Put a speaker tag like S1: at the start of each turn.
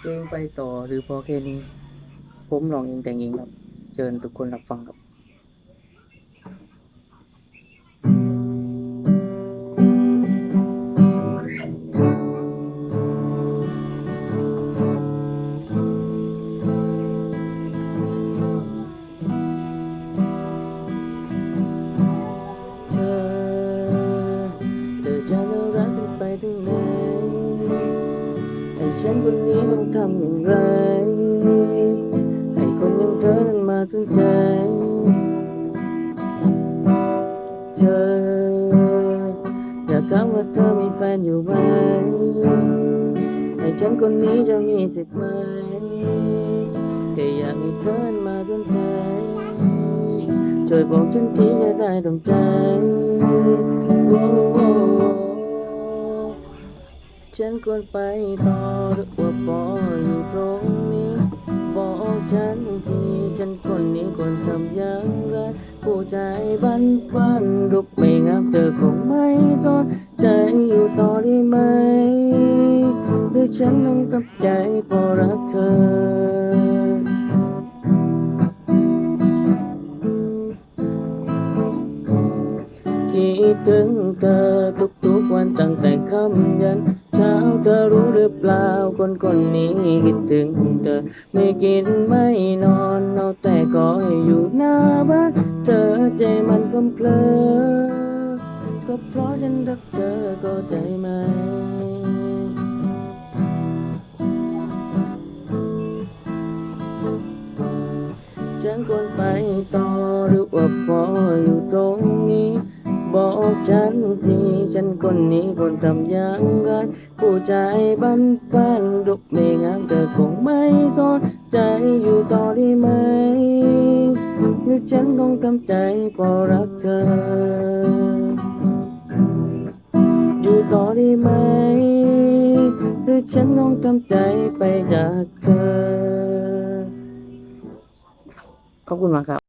S1: เพลงไปต่อหรือพอแค่นี้ ผมลองเองแต่งเองครับเชิญทุกคนรับฟังครับไปถึงไหน ฉันคนนี้ต้องทำอย่างไร ให้คนอย่างเธอนั้นมาสนใจ เธอ อยากถามว่าเธอมีแฟนอยู่ไหม ให้ฉันคนนี้จะมีสิทธิ์ไหมแค่อยากให้เธอนั้นมาสนใจช่วยบอกฉันทีจะได้ตรงใจโอ้ ฉันควรไปต่อหรือว่าปออยู่ตรงนี้ บอกฉันทีฉันคนนี้ควรทำอย่างไรผู้ใจบันบันรุกไม่งามเธอคงไม่สนใจอยู่ต่อได้ไหมหรือฉันต้องตับใจพอรักเธอ คิดถึงเธอทุกๆวันตั้งแต่ค่ำยันเช้าเธอรู้หรือเปล่าคนคนนี้คิดถึงเธอ ไม่กินไม่นอนเอาแต่ก็ให้อยู่หน้าบ้านเธอใจมันกำเพลอก็เพราะฉันรักเธอก็ใจไหมฉันควรไปต่อหรือว่าพออยู่ตรง บอกฉันทีฉันคนนี้ควรทำอย่างไรผู้ใจบันปันรุกไม่งามเธอคงไม่สนใจอยู่ต่อได้ไหมหรือฉันต้องทำใจเพราะรักเธอ อยู่ต่อได้ไหมหรือฉันต้องทำใจไปจากเธอ ขอบคุณมากครับ